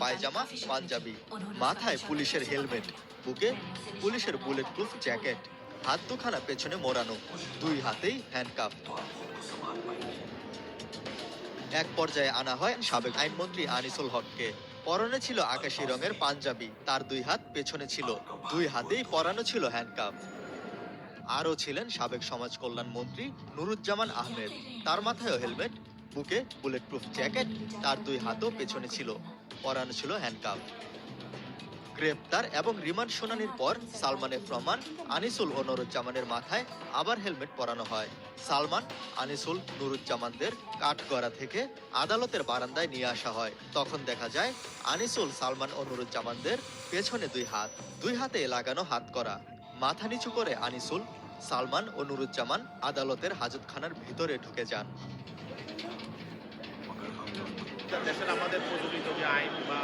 পায়জামা, পাঞ্জাবি। মাথায় পুলিশের হেলমেট, বুকে পুলিশের বুলেট প্রুফ জ্যাকেট হাত দুখানা পেছনে মোড়ানো, দুই হাতেই হ্যান্ডকাপ এক পর্যায়ে আনা হয় সাবেক আইনমন্ত্রী আনিসুল হককে। পরনে ছিল আকাশি রঙের পাঞ্জাবি, তার দুই হাত পেছনে ছিল, দুই হাতেই পরানো ছিল হ্যান্ডকাপ আরও ছিলেন সাবেক সমাজ কল্যাণ মন্ত্রী নুরুজ্জামান আহমেদ। তার মাথায়ও হেলমেট, বুকে বুলেট প্রুফ জ্যাকেট তার দুই হাতও পেছনে ছিল। পরানো ছিল হ্যান্ডকাপ গ্রেপ্তার এবং রিমান্ড শুনানির পর সালমানের প্রমাণ আনিসুল ও নুরুজ্জামানের মাথায় আবার হেলমেট পরানো হয়। সালমান, আনিসুল, নুরুজ্জামানদের কাঠগড়া থেকে আদালতের বারান্দায় নিয়ে আসা হয়। তখন দেখা যায়, আনিসুল, সালমান ও নুরুজ্জামানদের পেছনে দুই হাত, দুই হাতে লাগানো হাত করা মাথা নিচু করে আনিসুল, সালমান ও নুরুজ্জামান আদালতের হাজতখানার ভিতরে ঢুকে যান। আমাদের প্রচলিত যে আইন বা